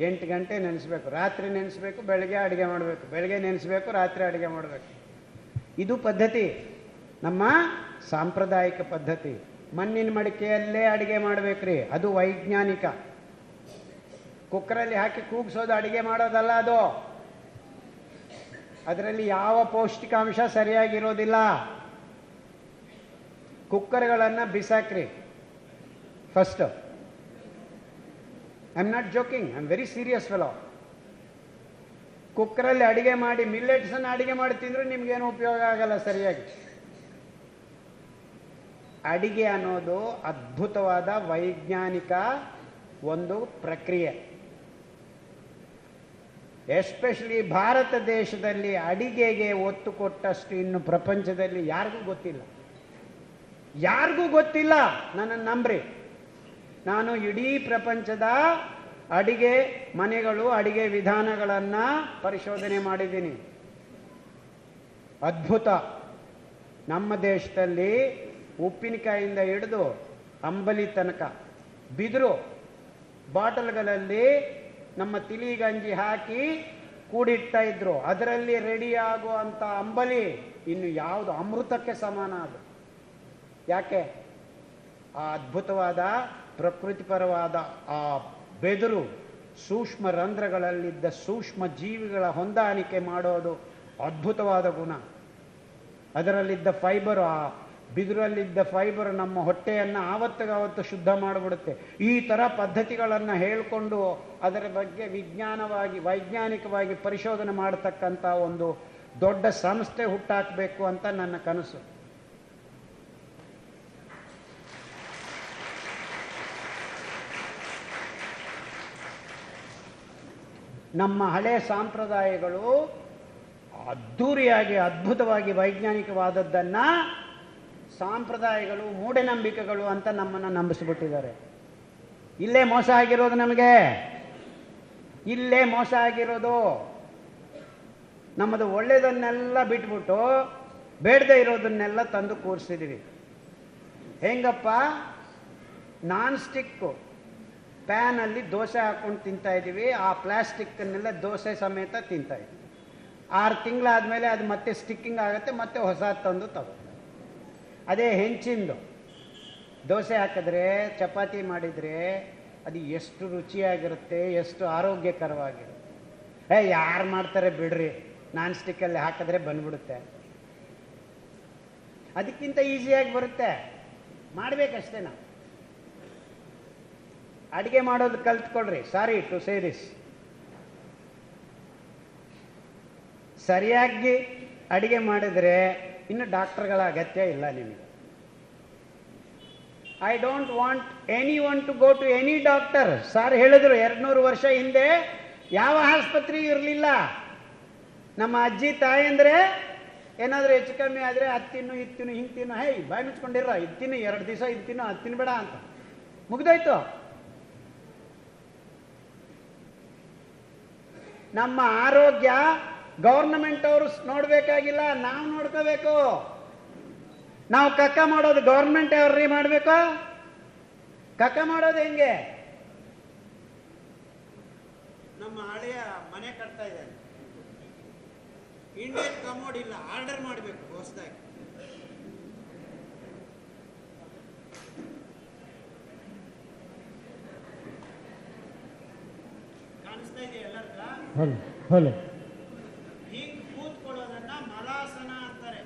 ಎಂಟು ಗಂಟೆ ನೆನೆಸ್ಬೇಕು, ರಾತ್ರಿ ನೆನೆಸ್ಬೇಕು, ಬೆಳಗ್ಗೆ ಅಡುಗೆ ಮಾಡಬೇಕು, ಬೆಳಗ್ಗೆ ನೆನೆಸ್ಬೇಕು, ರಾತ್ರಿ ಅಡುಗೆ ಮಾಡಬೇಕು. ಇದು ಪದ್ಧತಿ. ನಮ್ಮ ಸಾಂಪ್ರದಾಯಿಕ ಪದ್ಧತಿ. ಮಣ್ಣಿನ ಮಡಿಕೆಯಲ್ಲೇ ಅಡುಗೆ ಮಾಡಬೇಕ್ರಿ. ಅದು ವೈಜ್ಞಾನಿಕ. ಕುಕ್ಕರಲ್ಲಿ ಹಾಕಿ ಕೂಗಿಸೋದು ಅಡುಗೆ ಮಾಡೋದಲ್ಲ ಅದು. ಅದರಲ್ಲಿ ಯಾವ ಪೌಷ್ಟಿಕಾಂಶ ಸರಿಯಾಗಿರೋದಿಲ್ಲ. ಕುಕ್ಕರ್ಗಳನ್ನು ಬಿಸಾಕ್ರಿ. First I am not joking I very serious fellow ಕುಕ್ಕರಲ್ಲಿ ಅಡಿಗೆ ಮಾಡಿ ಮಿಲ್ಲೆಟ್ಸನ್ನು ಅಡಿಗೆ ಮಾಡಿ ತಿಂದ್ರೆ ನಿಮ್ಗೇನು ಉಪಯೋಗ ಆಗಲ್ಲ ಸರಿಯಾಗಿ. ಅಡಿಗೆ ಅನ್ನೋದು ಅದ್ಭುತವಾದ ವೈಜ್ಞಾನಿಕ ಒಂದು ಪ್ರಕ್ರಿಯೆ. ಎಸ್ಪೆಷಲಿ ಭಾರತ ದೇಶದಲ್ಲಿ ಅಡಿಗೆಗೆ ಒತ್ತು ಕೊಟ್ಟಷ್ಟು ಇನ್ನು ಪ್ರಪಂಚದಲ್ಲಿ ಯಾರಿಗೂ ಗೊತ್ತಿಲ್ಲ. ಯಾರಿಗೂ ಗೊತ್ತಿಲ್ಲ, ನನ್ನನ್ನು ನಂಬ್ರಿ. ನಾನು ಇಡೀ ಪ್ರಪಂಚದ ಅಡಿಗೆ ಮನೆಗಳು, ಅಡಿಗೆ ವಿಧಾನಗಳನ್ನು ಪರಿಶೋಧನೆ ಮಾಡಿದ್ದೀನಿ. ಅದ್ಭುತ. ನಮ್ಮ ದೇಶದಲ್ಲಿ ಉಪ್ಪಿನಕಾಯಿಂದ ಹಿಡಿದು ಅಂಬಲಿ ತನಕ ಬಿದಿರು ಬಾಟಲ್ಗಳಲ್ಲಿ ನಮ್ಮ ತಿಳಿ ಗಂಜಿ ಹಾಕಿ ಕೂಡಿಡ್ತಾ ಇದ್ರು. ಅದರಲ್ಲಿ ರೆಡಿ ಆಗುವಂಥ ಅಂಬಲಿ ಇನ್ನು ಯಾವುದು? ಅಮೃತಕ್ಕೆ ಸಮಾನ ಅದು. ಯಾಕೆ? ಆ ಅದ್ಭುತವಾದ ಪ್ರಕೃತಿಪರವಾದ ಆ ಬೆದರು ಸೂಕ್ಷ್ಮ ರಂಧ್ರಗಳಲ್ಲಿದ್ದ ಸೂಕ್ಷ್ಮ ಜೀವಿಗಳ ಹೊಂದಾಣಿಕೆ ಮಾಡೋದು ಅದ್ಭುತವಾದ ಗುಣ. ಅದರಲ್ಲಿದ್ದ ಫೈಬರ್, ಆ ಬಿದಿರಲ್ಲಿದ್ದ ಫೈಬರ್ ನಮ್ಮ ಹೊಟ್ಟೆಯನ್ನು ಆವತ್ತಿಗಾವತ್ತು ಶುದ್ಧ ಮಾಡಿಬಿಡುತ್ತೆ. ಈ ಥರ ಪದ್ಧತಿಗಳನ್ನು ಹೇಳಿಕೊಂಡು ಅದರ ಬಗ್ಗೆ ವಿಜ್ಞಾನವಾಗಿ, ವೈಜ್ಞಾನಿಕವಾಗಿ ಪರಿಶೋಧನೆ ಮಾಡತಕ್ಕಂಥ ಒಂದು ದೊಡ್ಡ ಸಂಸ್ಥೆ ಹುಟ್ಟಾಕಬೇಕು ಅಂತ ನನ್ನ ಕನಸು. ನಮ್ಮ ಹಳೆ ಸಾಂಪ್ರದಾಯಗಳು ಅದ್ಧೂರಿಯಾಗಿ ಅದ್ಭುತವಾಗಿ, ವೈಜ್ಞಾನಿಕವಾದದ್ದನ್ನು ಸಾಂಪ್ರದಾಯಗಳು, ಮೂಢನಂಬಿಕೆಗಳು ಅಂತ ನಮ್ಮನ್ನು ನಂಬಿಸಿಬಿಟ್ಟಿದ್ದಾರೆ. ಇಲ್ಲೇ ಮೋಸ ಆಗಿರೋದು ನಮಗೆ. ಇಲ್ಲೇ ಮೋಸ ಆಗಿರೋದು. ನಮ್ಮದು ಒಳ್ಳೆಯದನ್ನೆಲ್ಲ ಬಿಟ್ಬಿಟ್ಟು ಬೇಡದೇ ಇರೋದನ್ನೆಲ್ಲ ತಂದು ಕೂರಿಸಿದ್ದೀವಿ ಹೆಂಗಪ್ಪ? Non stick. ಪ್ಯಾನಲ್ಲಿ ದೋಸೆ ಹಾಕೊಂಡು ತಿಂತಾ ಇದ್ದೀವಿ. ಆ ಪ್ಲಾಸ್ಟಿಕ್ಕನ್ನೆಲ್ಲ ದೋಸೆ ಸಮೇತ ತಿಂತಾ ಇದ್ದೀವಿ. ಆರು ತಿಂಗಳಾದಮೇಲೆ ಅದು ಮತ್ತೆ ಸ್ಟಿಕ್ಕಿಂಗ್ ಆಗುತ್ತೆ, ಮತ್ತೆ ಹೊಸ ತಂದು ತಗೋ ಅದೇ ಹೆಂಚಿಂದು. ದೋಸೆ ಹಾಕಿದ್ರೆ, ಚಪಾತಿ ಮಾಡಿದರೆ ಅದು ಎಷ್ಟು ರುಚಿಯಾಗಿರುತ್ತೆ, ಎಷ್ಟು ಆರೋಗ್ಯಕರವಾಗಿರುತ್ತೆ. ಏ, ಯಾರು ಮಾಡ್ತಾರೆ ಬಿಡ್ರಿ ನಾನ್ ಸ್ಟಿಕ್ಕಲ್ಲಿ ಹಾಕಿದ್ರೆ ಬಂದ್ಬಿಡುತ್ತೆ. ಅದಕ್ಕಿಂತ ಈಸಿಯಾಗಿ ಬರುತ್ತೆ. ಮಾಡಬೇಕಷ್ಟೇ ನಾವು. ಅಡುಗೆ ಮಾಡೋದು ಕಲ್ತ್ಕೊಳ್ರಿ. ಸಾರಿ ಟು ಸೇ ದಿಸ್ ಸರಿಯಾಗಿ ಅಡಿಗೆ ಮಾಡಿದ್ರೆ ಇನ್ನು ಡಾಕ್ಟರ್ಗಳ ಅಗತ್ಯ ಇಲ್ಲ ನಿಮಗೆ. I don't want anyone to go to any doctor sir ಹೇಳಿದ್ರು ಎರಡ್ನೂರು ವರ್ಷ ಹಿಂದೆ ಯಾವ ಆಸ್ಪತ್ರೆ ಇರಲಿಲ್ಲ. ನಮ್ಮ ಅಜ್ಜಿ ತಾಯಿ ಅಂದ್ರೆ ಏನಾದರೂ ಹೆಚ್ಚು ಕಮ್ಮಿ ಆದರೆ ಹತ್ತಿನ್ನು ಇತ್ತಿನ ಹಿಂಗೆ ತಿನ್ನು. ಹೇ, ಬಾಯಿ ಮುಚ್ಕೊಂಡಿರ, ಇದು ತಿನ್ನು, ಎರಡು ದಿವಸ ಇದು ತಿನ್ನು ಬೇಡ ಅಂತ. ಮುಗ್ದೋಯ್ತು. ನಮ್ಮ ಆರೋಗ್ಯ ಗೌರ್ನಮೆಂಟ್ ಅವರು ನೋಡ್ಬೇಕಾಗಿಲ್ಲ, ನಾವು ನೋಡ್ಕೋಬೇಕು. ನಾವು ಕಕ್ಕ ಮಾಡೋದು ಗೌರ್ಮೆಂಟ್ ಅವ್ರಿ ಮಾಡಬೇಕು? ಕಕ್ಕ ಮಾಡೋದು ಹೆಂಗೆ? ನಮ್ಮ ಹಳೆಯ ಮನೆ ಕಟ್ತಾ ಇದ್ದಾನೆ ಇಂಡಿಯನ್ ಕಮೋಡ್ ಇಲ್ಲ ಆರ್ಡರ್ ಮಾಡಬೇಕು ಹೊಸದಾಗಿ. ಹೌದು ಹೌದು ಹೀಗೆ ಕೂತ್ಕೊಳ್ಳೋದನ್ನ ಮಲಾಸನ ಅಂತಾರೆ.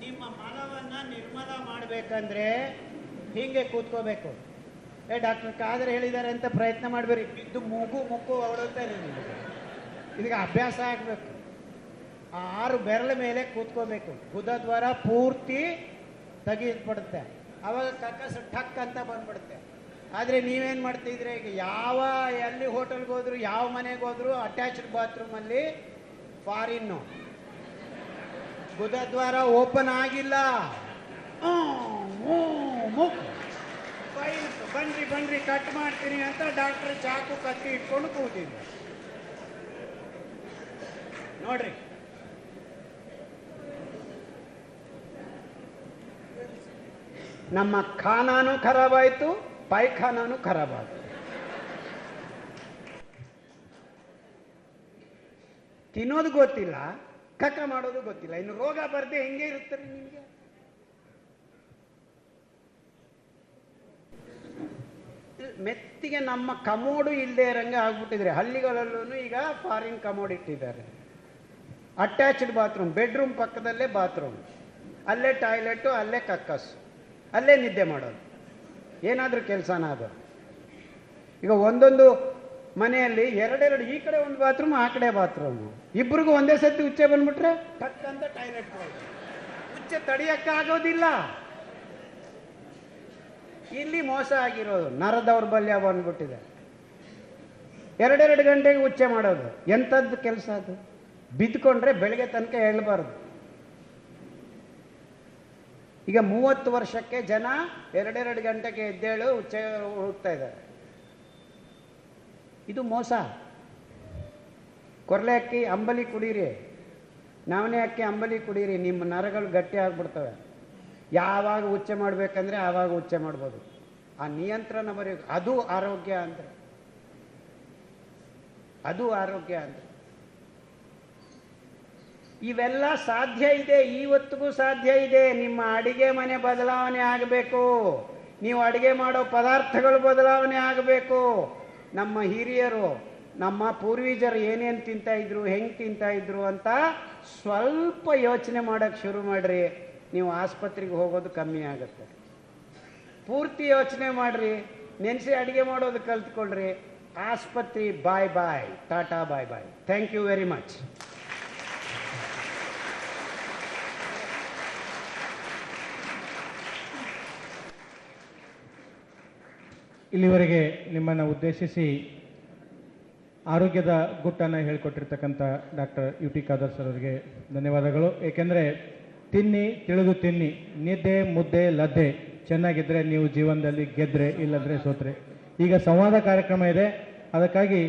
ನಿಮ್ಮ ಮಲವನ್ನ ನಿರ್ಮಲ ಮಾಡಬೇಕಂದ್ರೆ ಹೀಗೆ ಕೂತ್ಕೋಬೇಕು. ಏ, ಡಾಕ್ಟರ್ ಕಾದ್ರೆ ಹೇಳಿದ್ದಾರೆ ಅಂತ ಪ್ರಯತ್ನ ಮಾಡಬೇಡಿ. ಬಿದ್ದು ಮೂಗು ಮುಕ್ಕು ಹೊಡುತ್ತಾರೆ ಇದಕ್ಕೆ ಅಭ್ಯಾಸ ಆಗಬೇಕು. ಆ ಆರು ಬೆರಳ ಮೇಲೆ ಕೂತ್ಕೋಬೇಕು. ಗುದದ್ವಾರ ಪೂರ್ತಿ ತೆಗೆದ್ಬಿಡುತ್ತೆ ಅವಾಗ ಕಕ್ಕಸ್ ಠಕ್ ಅಂತ ಬಂದ್ಬಿಡುತ್ತೆ. ಆದರೆ ನೀವೇನು ಮಾಡ್ತಿದ್ರೆ ಈಗ ಯಾವ, ಎಲ್ಲಿ ಹೋಟೆಲ್ಗೆ ಹೋದ್ರು, ಯಾವ ಮನೆಗೆ ಹೋದ್ರು ಅಟ್ಯಾಚ್ಡ್ ಬಾತ್ರೂಮಲ್ಲಿ ಫಾರಿನ್ನು ಬುಧದ್ವಾರ ಓಪನ್ ಆಗಿಲ್ಲ. ಬನ್ರಿ ಬನ್ರಿ ಕಟ್ ಮಾಡ್ತೀನಿ ಅಂತ ಡಾಕ್ಟರ್ ಚಾಕು ಕತ್ತಿ ಇಟ್ಕೊಂಡು ಕೂತಿದ್ದ. ನೋಡ್ರಿ. ನಮ್ಮ ಖಾನಾನು ಖರಾಬಾಯಿತು ಪೈಖಾನಾನು ಖರಾಬಾಯಿತು ತಿನ್ನೋದು ಗೊತ್ತಿಲ್ಲ, ಕಕ್ಕ ಮಾಡೋದು ಗೊತ್ತಿಲ್ಲ. ಇನ್ನು ರೋಗ ಬರದೆ ಹೆಂಗೆ ಇರುತ್ತೆ ನಿಮಗೆ? ಮೆತ್ತಿಗೆ ನಮ್ಮ ಕಮೋಡು ಇಲ್ಲದೆ ಇರಂಗೆ ಆಗ್ಬಿಟ್ಟಿದ್ರೆ ಹಳ್ಳಿಗಳಲ್ಲೂ ಈಗ ಫಾರಿನ್ ಕಮೋಡ್ ಇಟ್ಟಿದ್ದಾರೆ. ಅಟ್ಯಾಚ್ಡ್ ಬಾತ್ರೂಮ್ ಬೆಡ್ರೂಮ್ ಪಕ್ಕದಲ್ಲೇ ಬಾತ್ರೂಮ್ ಅಲ್ಲೇ ಟಾಯ್ಲೆಟು ಅಲ್ಲೇ ಕಕ್ಕಸ್ಸು ಅಲ್ಲೇ ನಿದ್ದೆ ಮಾಡೋದು. ಏನಾದರೂ ಕೆಲಸನ ಅದು. ಈಗ ಒಂದೊಂದು ಮನೆಯಲ್ಲಿ ಎರಡೆರಡು ಈ ಕಡೆ ಒಂದು ಬಾತ್ರೂಮ್ ಆ ಕಡೆ ಬಾತ್ರೂಮ್ ಇಬ್ರಿಗೂ ಒಂದೇ ಸತಿ ಉಚ್ಚೆ ಬಂದ್ಬಿಟ್ರೆ ಟಕ್ ಅಂತ ಟಾಯ್ಲೆಟ್ ಉಚ್ಚೆ ತಡೆಯಕ್ಕಾಗೋದಿಲ್ಲ ಇಲ್ಲಿ ಮೋಸ ಆಗಿರೋದು ನರ ದೌರ್ಬಲ್ಯ ಬಂದ್ಬಿಟ್ಟಿದೆ. ಎರಡೆರಡು ಗಂಟೆಗೆ ಉಚ್ಚೆ ಮಾಡೋದು. ಎಂಥದ್ದು ಕೆಲಸ ಅದು? ಬಿದ್ದುಕೊಂಡ್ರೆ ಬೆಳಗ್ಗೆ ತನಕ ಹೇಳಬಾರ್ದು. ಈಗ ಮೂವತ್ತು ವರ್ಷಕ್ಕೆ ಜನ ಎರಡೆರಡು ಗಂಟೆಗೆ ಎದ್ದೇಳು ಉಚ್ಚೆ ಹೋಗ್ತಾ ಇದ್ದಾರೆ. ಇದು ಮೋಸ. ಕೊರಲೆ ಅಕ್ಕಿ ಅಂಬಲಿ ಕುಡೀರಿ. ನವಣೆ ಅಕ್ಕಿ ಅಂಬಲಿ ಕುಡೀರಿ. ನಿಮ್ಮ ನರಗಳು ಗಟ್ಟಿ ಆಗ್ಬಿಡ್ತವೆ. ಯಾವಾಗ ಉಚ್ಚೆ ಮಾಡಬೇಕಂದ್ರೆ ಆವಾಗ ಉಚ್ಚೆ ಮಾಡ್ಬೋದು. ಆ ನಿಯಂತ್ರಣ ಬರೀ ಅದು ಆರೋಗ್ಯ ಅಂದರೆ. ಅದು ಆರೋಗ್ಯ ಅಂದ್ರೆ. ಇವೆಲ್ಲ ಸಾಧ್ಯ ಇದೆ ಇವತ್ತಿಗೂ ಸಾಧ್ಯ ಇದೆ. ನಿಮ್ಮ ಅಡಿಗೆ ಮನೆ ಬದಲಾವಣೆ ಆಗಬೇಕು. ನೀವು ಅಡಿಗೆ ಮಾಡೋ ಪದಾರ್ಥಗಳು ಬದಲಾವಣೆ ಆಗಬೇಕು. ನಮ್ಮ ಹಿರಿಯರು, ನಮ್ಮ ಪೂರ್ವೀಜರು ಏನೇನು ತಿಂತಾ ಇದ್ರು, ಹೆಂಗೆ ತಿಂತಾ ಇದ್ರು ಅಂತ ಸ್ವಲ್ಪ ಯೋಚನೆ ಮಾಡೋಕ್ಕೆ ಶುರು ಮಾಡ್ರಿ. ನೀವು ಆಸ್ಪತ್ರೆಗೆ ಹೋಗೋದು ಕಮ್ಮಿ ಆಗುತ್ತೆ. ಪೂರ್ತಿ ಯೋಚನೆ ಮಾಡ್ರಿ. ನೆನೆಸಿ ಅಡಿಗೆ ಮಾಡೋದು ಕಲ್ತ್ಕೊಳ್ರಿ. ಆಸ್ಪತ್ರೆ bye bye tata bye bye thank you very much ಇಲ್ಲಿವರೆಗೆ ನಿಮ್ಮನ್ನು ಉದ್ದೇಶಿಸಿ ಆರೋಗ್ಯದ ಗುಟ್ಟನ್ನು ಹೇಳಿಕೊಟ್ಟಿರ್ತಕ್ಕಂಥ doctor U T Khader sir ಅವರಿಗೆ ಧನ್ಯವಾದಗಳು. ಏಕೆಂದರೆ ತಿನ್ನಿ ತಿಳಿದು ತಿನ್ನಿ ನಿದ್ದೆ ಮುದ್ದೆ ಲದ್ದೆ ಚೆನ್ನಾಗಿದ್ದರೆ ನೀವು ಜೀವನದಲ್ಲಿ ಗೆದ್ರೆ ಇಲ್ಲಂದ್ರೆ ಸೋತ್ರೆ. ಈಗ ಸಂವಾದ ಕಾರ್ಯಕ್ರಮ ಇದೆ. ಅದಕ್ಕಾಗಿ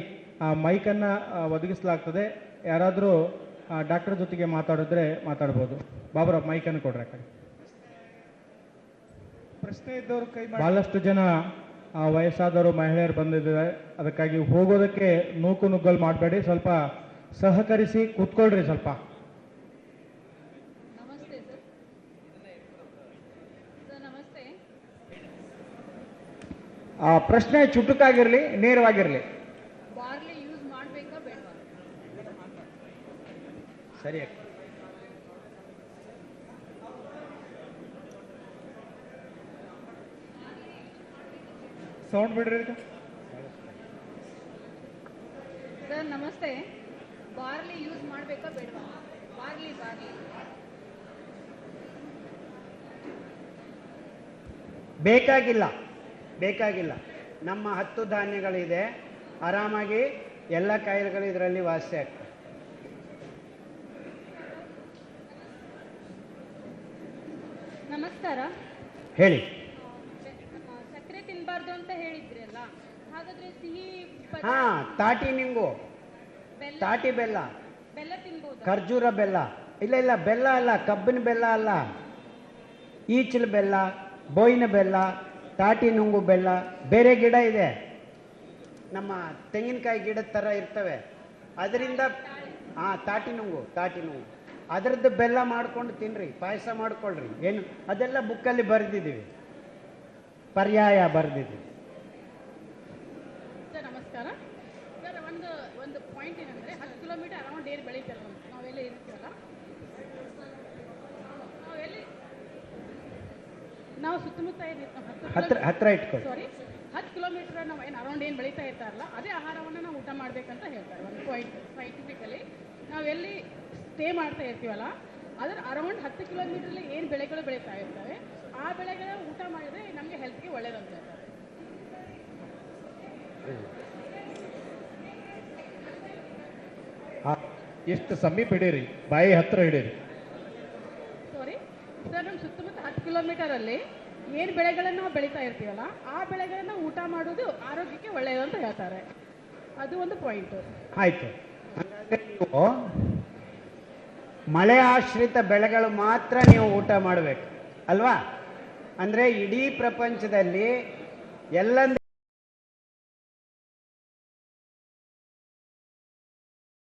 ಆ ಮೈಕನ್ನು ಒದಗಿಸಲಾಗ್ತದೆ. ಯಾರಾದರೂ ಡಾಕ್ಟರ್ ಜೊತೆಗೆ ಮಾತಾಡಿದ್ರೆ ಮಾತಾಡ್ಬೋದು. ಬಾಬರ ಮೈಕನ್ನು ಕೊಡ್ರಿ ಆ ಕಡೆ. ಪ್ರಶ್ನೆ ಇದ್ದವರು ಕೈ ಬಹಳಷ್ಟು ಜನ ಆ, ವಯಸ್ಸಾದವರು ಮಹಿಳೆಯರು ಬಂದಿದ್ದಾರೆ. ಅದಕ್ಕಾಗಿ ಹೋಗೋದಕ್ಕೆ ನೂಕು ನುಗ್ಗಲ್ ಮಾಡಬೇಡಿ. ಸ್ವಲ್ಪ ಸಹಕರಿಸಿ ಕೂತ್ಕೊಳ್ರಿ ಸ್ವಲ್ಪ. ಆ ಪ್ರಶ್ನೆ ಚುಟುಕಾಗಿರಲಿ ನೇರವಾಗಿರ್ಲಿ. ಸರಿ ಸೌಂಡ್ ಬಿಡ್ರಿ. ಸರ್ ನಮಸ್ತೆ. ಬಾರ್ಲಿ ಯೂಸ್ ಮಾಡಬೇಕಾ ಬೇಡವಾ? Barley barley. ಬೇಕಾಗಿಲ್ಲ ಬೇಕಾಗಿಲ್ಲ. ನಮ್ಮ ಹತ್ತು ಧಾನ್ಯಗಳಿದೆ. ಆರಾಮಾಗಿ ಎಲ್ಲ ಕಾಯಿಲೆಗಳು ಇದರಲ್ಲಿ ವಾಸಿ ಆಗ್ತವೆ. ನಮಸ್ಕಾರ. ಹೇಳಿ. ಹಾ ತಾಟಿ ನಿಂಗು ತಾಟಿ ಬೆಲ್ಲ. ಖರ್ಜೂರ ಬೆಲ್ಲ. ಇಲ್ಲ ಇಲ್ಲ ಬೆಲ್ಲ ಅಲ್ಲ ಕಬ್ಬಿನ ಬೆಲ್ಲ ಅಲ್ಲ. ಈಚಲ ಬೆಲ್ಲ ಬೋಯಿನ ಬೆಲ್ಲ ತಾಟಿ ನುಂಗು ಬೆಲ್ಲ ಬೇರೆ ಗಿಡ ಇದೆ. ನಮ್ಮ ತೆಂಗಿನಕಾಯಿ ಗಿಡದ ಥರ ಇರ್ತವೆ. ಅದರಿಂದ ಹಾಂ ತಾಟಿ ನುಂಗು ತಾಟಿ ನುಂಗು. ಅದರದ್ದು ಬೆಲ್ಲ ಮಾಡ್ಕೊಂಡು ತಿನ್ರಿ ಪಾಯಸ ಮಾಡ್ಕೊಳ್ರಿ. ಏನು ಅದೆಲ್ಲ ಬುಕ್ಕಲ್ಲಿ ಬರೆದಿದ್ದೀವಿ. ಪರ್ಯಾಯ ಬರೆದಿದ್ದೀವಿ ಸರ್ ನಮಸ್ಕಾರ ಸರ್ ಒಂದು ಒಂದು ಪಾಯಿಂಟ್ ಏನಂದ್ರೆ ಹತ್ತು ಕಿಲೋಮೀಟರ್ ಅರೌಂಡ್ ಏರ್ ಬೆಳೀತಾರೆ ನಾವೆಲ್ಲ ಇರ್ತೀವಲ್ಲ? ನಾವೆಲ್ಲಿ ನಾವು ಸುತ್ತಮುತ್ತ ಏನ್ ಇರ್ತೀವಿ, ಹತ್ರ ಹತ್ರ ಸಾರಿ ಹತ್ತು ಕಿಲೋಮೀಟರ್ ನಾವು ಏನು ಅರೌಂಡ್ ಏನು ಬೆಳೀತಾ ಇರ್ತಾರಲ್ಲ ಅದೇ ಆಹಾರವನ್ನು ನಾವು ಊಟ ಮಾಡಬೇಕಂತ ಹೇಳ್ತಾರೆ. ಒಂದು ಪಾಯಿಂಟ್ ಸೈಂಟಿಫಿಕಲಿ ನಾವು ಎಲ್ಲಿ ಸ್ಟೇ ಮಾಡ್ತಾ ಇರ್ತೀವಲ್ಲ ಅದರ ಅರೌಂಡ್ ಹತ್ತು ಕಿಲೋಮೀಟ್ರಲ್ಲಿ ಏನು ಬೆಳೆಗಳು ಬೆಳೀತಾ ಇರ್ತವೆ ಆ ಬೆಳೆಗಳ ಊಟ ಮಾಡಿದ್ರೆ ನಮಗೆ ಹೆಲ್ತ್ಗೆ ಒಳ್ಳೇದಂತ ಹೇಳ್ತಾರೆ. ಎಷ್ಟು ಸಮೀಪ ಹಿಡೀರಿ ಬಾಯಿ ಹತ್ರ ಹಿಡೀರಿ. ಸಾರಿ ಸರ್ ನಮ್ಮ ಸುತ್ತಮುತ್ತ ಹತ್ತು ಕಿಲೋಮೀಟರಲ್ಲಿ ಏನು ಬೆಳೆಗಳನ್ನ ನಾವು ಬೆಳೀತಾ ಇರ್ತೀವಲ್ಲ ಆ ಬೆಳೆಗಳನ್ನ ಊಟ ಮಾಡೋದು ಆರೋಗ್ಯಕ್ಕೆ ಒಳ್ಳೆಯದು ಅಂತ ಹೇಳ್ತಾರೆ. ಅದು ಒಂದು ಪಾಯಿಂಟ್ ಆಯ್ತು. ನೀವು ಮಳೆ ಆಶ್ರಿತ ಬೆಳೆಗಳು ಮಾತ್ರ ನೀವು ಊಟ ಮಾಡಬೇಕು ಅಲ್ವಾ? ಅಂದ್ರೆ ಇಡೀ ಪ್ರಪಂಚದಲ್ಲಿ ಎಲ್ಲಂದ್ರೆ